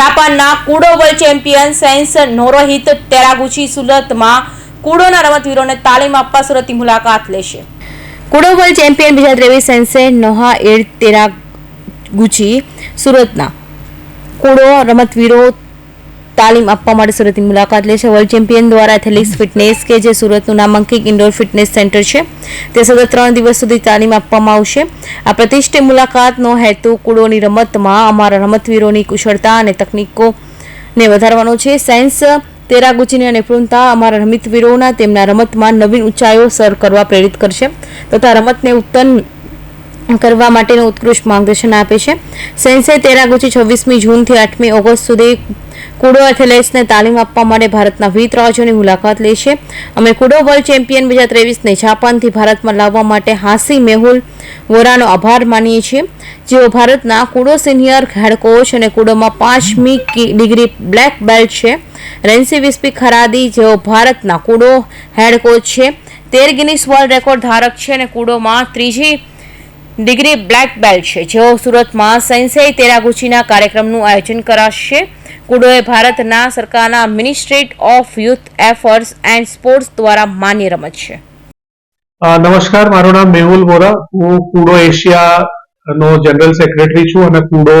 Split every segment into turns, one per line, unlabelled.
જાપાનના Kudo world champion sense નોરોહિત Teraguchi સુરતમાં કુડોના રમતવીરોને તાલીમ આપવા સુરતની મુલાકાત લેશે. કુડો વર્લ્ડ ચેમ્પિયન બીજા ત્રેવીસ સેન્સે નોહા એડ તેરાગુચી સુરતના કુડો રમતવીરો તાલીમ આપવા માટે સુરતની મુલાકાત લેશે વર્લ્ડ ચેમ્પિયન દ્વારા એથલેટિક્સ ફિટનેસ કે જે સુરતનું નામાંકિત ઇન્ડોર ફિટનેસ સેન્ટર છે, તે સતત ત્રણ દિવસ સુધી તાલીમ આપવામાં આવશે. આ પ્રતિષ્ઠિત મુલાકાતનો હેતુ કુડોની રમતમાં અમારા રમતવીરોની કુશળતા અને તકનીકોને વધારવાનો છે. સાયન્સ તેરાગુચીની નિપુણતા અમારા રમતવીરોના તેમના રમતમાં નવીન ઊંચાઈઓ સર કરવા પ્રેરિત કરશે તથા રમતને ઉત્તમ કરવા માટેનું ઉત્કૃષ્ટ માર્ગદર્શન આપે છે. સેન્સે તેરાગુચી છવ્વીસમી જૂનથી આઠમી ઓગસ્ટ સુધી કુડો એથ્લેટ્સને તાલીમ આપવા માટે ભારતના વિવિધ રાજ્યોની મુલાકાત લેશે અમે કુડો વર્લ્ડ ચેમ્પિયન બે હજાર ત્રેવીસને જાપાનથી ભારતમાં લાવવા માટે હાસી મેહુલ વોરાનો આભાર માનીએ છીએ. જેઓ ભારતના કુડો સિનિયર હેડ કોચ અને કુડોમાં પાંચમી ડિગ્રી બ્લેક બેલ્ટ છે. રેન્સી વિસ્પી ખરાદી, જેઓ ભારતના કુડો હેડ કોચ છે. તેર ગિનિસ વર્લ્ડ રેકોર્ડ ધારક છે અને કુડોમાં ત્રીજી ડિગ્રી બ્લેક બેલ્ટ છે. જેઓ સુરતમાં સેન્સેઈ તેરાગુચીના કાર્યક્રમનું આયોજન કરાશે. કુડોએ ભારતના સરકારના ministry of youth affairs and sports દ્વારા માન્ય રમત છે.
નમસ્કાર. મારું નામ મેહુલ વોરા. હું કુડો એશિયા નો જનરલ સેક્રેટરી છું અને કુડો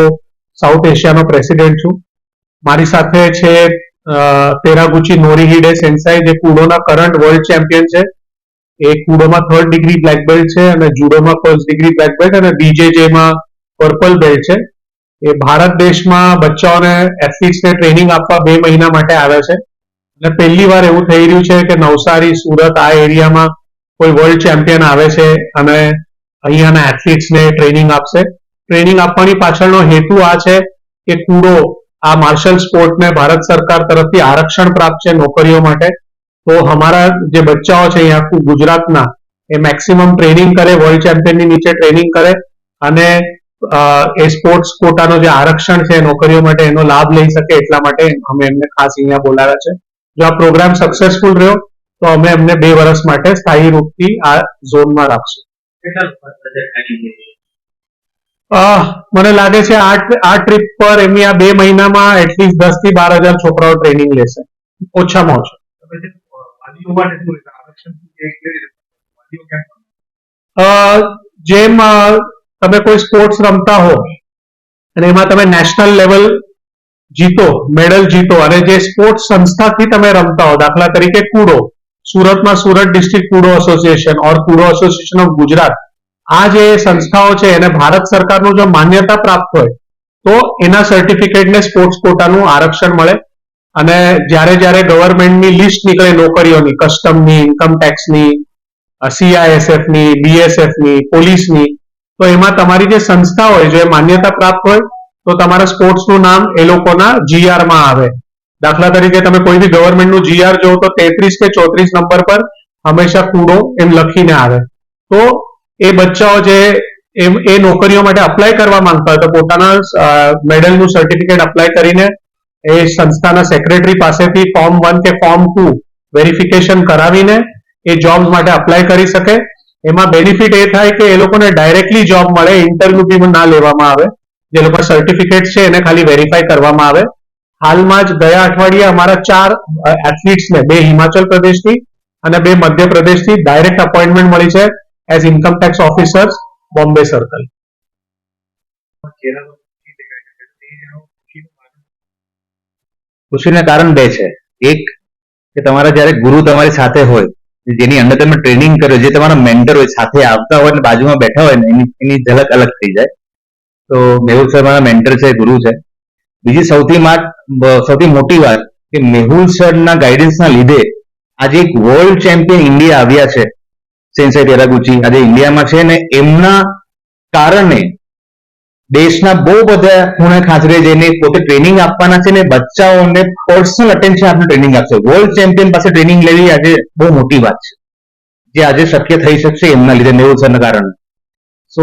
સાઉથ એશિયાનો પ્રેસિડેન્ટ છું. મારી સાથે છે તેરાગુચી તેરાગુચી નોરીહિડે સેન્સાઈ, જે કુડોના કરંટ વર્લ્ડ ચેમ્પિયન છે. એ કુડોમાં થર્ડ ડિગ્રી બ્લેક બેલ્ટ છે અને જુડોમાં ફર્સ્ટ ડિગ્રી બ્લેક બેલ્ટ અને બીજેજેમાં પર્પલ બેલ્ટ છે. એ ભારત દેશમાં બચ્ચાઓને એથ્લીટ્સને ટ્રેનિંગ આપવા બે મહિના માટે આવે છે. અને પહેલી વાર એવું થઈ રહ્યું છે કે નવસારી, સુરત આ એરિયામાં કોઈ વર્લ્ડ ચેમ્પિયન આવે છે અને અહીંયાના એથ્લીટ્સને ટ્રેનિંગ આપશે. ટ્રેનિંગ આપવાની પાછળનો હેતુ આ છે કે કુડો આ માર્શલ સ્પોર્ટને ભારત સરકાર તરફથી આરક્ષણ પ્રાપ્ત છે નોકરીઓ માટે. તો અમારા જે બચ્ચાઓ છે અહીંયા આખું ગુજરાતના એ મેક્સિમમ ટ્રેનિંગ કરે વર્લ્ડ ચેમ્પિયનની નીચે ટ્રેનિંગ કરે અને એ સ્પોર્ટ્સ કોટાનો જે આરક્ષણ છે નોકરીઓ માટે એનો લાભ લઈ શકે એટલા માટે અમે એમને ખાસ અહીંયા બોલાવ્યા છે. જો આ પ્રોગ્રામ સક્સેસફુલ રહ્યો તો અમે એમને બે વર્ષ માટે સ્થાયી રૂપથી આ ઝોનમાં રાખશું. મને લાગે છે આ ટ્રીપ પર એમની આ બે મહિનામાં એટલીસ્ટ દસથી બાર હજાર છોકરાઓ ટ્રેનિંગ લેશે. ઓછામાં ઓછા. અ, જેમ તમે કોઈ સ્પોર્ટ્સ રમતા હો અને એમાં તમે નેશનલ લેવલ જીતો મેડલ જીતો અને જે સ્પોર્ટ્સ સંસ્થાથી તમે રમતા હો દાખલા તરીકે કુડો સુરતમાં Surat district Kudo association or Kudo association of Gujarat આ જે સંસ્થાઓ છે એને ભારત સરકારનું જો માન્યતા પ્રાપ્ત હોય તો એના સર્ટિફિકેટને સ્પોર્ટ્સ કોટાનું આરક્ષણ મળે અને જ્યારે જ્યારે ગવર્મેન્ટની લિસ્ટ નીકળે નોકરીઓની કસ્ટમની ઇન્કમ ટેક્સની બીએસએફની પોલીસની, તો એમાં તમારી જે સંસ્થા હોય, જે માન્યતા પ્રાપ્ત હોય, તો તમારા સ્પોર્ટ્સનું નામ એ લોકોના જીઆરમાં આવે. દાખલા તરીકે તમે કોઈ બી ગવર્મેન્ટનું જીઆર જોવો તો તેત્રીસ કે ચોત્રીસ નંબર પર હંમેશા કૂડો એમ લખીને આવે. તો એ બચ્ચાઓ જે એમ, એ નોકરીઓ માટે અપ્લાય કરવા માંગતા હોય તો પોતાના મેડલનું સર્ટિફિકેટ અપ્લાય કરીને એ સંસ્થાના સેક્રેટરી પાસેથી ફોર્મ વન કે ફોર્મ ટુ વેરિફિકેશન કરાવીને એ જોબ માટે અપ્લાય કરી શકે. એમાં બેનિફિટ એ થાય કે એ લોકોને ડાયરેક્ટલી જોબ મળે ઇન્ટરવ્યુ બી ના લેવામાં આવે. જે લોકો સર્ટિફિકેટ છે એને ખાલી વેરીફાઈ કરવામાં આવે. હાલમાં જ ગયા અઠવાડિયે અમારા ચાર એથ્લીટ્સને બે હિમાચલ પ્રદેશથી અને બે મધ્યપ્રદેશથી ડાયરેક્ટ અપોઇન્ટમેન્ટ મળી છે as income tax officers Bombay circle
ખુશીના કારણ બે છે. એક, કે તમારા જ્યારે ગુરુ તમારી સાથે હોય, જેની અંદર તમે ટ્રેનિંગ કરો, જે તમારા મેન્ટર હોય, સાથે આવતા હોય અને બાજુમાં બેઠા હોય ને, એની ઝલક અલગ થઈ જાય. તો મેહુલ સર મારા મેન્ટર છે, ગુરુ છે. બીજી સૌથી સૌથી મોટી વાત, કે મેહુલ સરના ગાઈડન્સના લીધે આજે એક વર્લ્ડ ચેમ્પિયન ઇન્ડિયા આવ્યા છે. સેન્સાઈ તેરાગુચી આજે ઇન્ડિયામાં છે ને, એમના કારણે દેશના બહુ બધા ખૂણે ખાંચરે જઈને પોતે ટ્રેનિંગ આપવાના છે ને બચ્ચાઓને પર્સનલ અટેન્શન આપણે ટ્રેનિંગ આપશે. વર્લ્ડ ચેમ્પિયન પાસે ટ્રેનિંગ લેવી આજે બહુ મોટી વાત છે. જે આજે શક્ય થઈ શકશે એમના લીધે નેવું સરના કારણે. So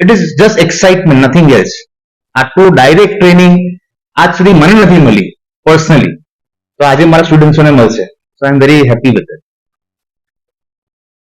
it is just excitement nothing else આટલું ડાયરેક્ટ ટ્રેનિંગ આજ સુધી મને નથી મળી પર્સનલી તો આજે મારા સ્ટુડન્ટ્સોને મળશે. So I am very happy with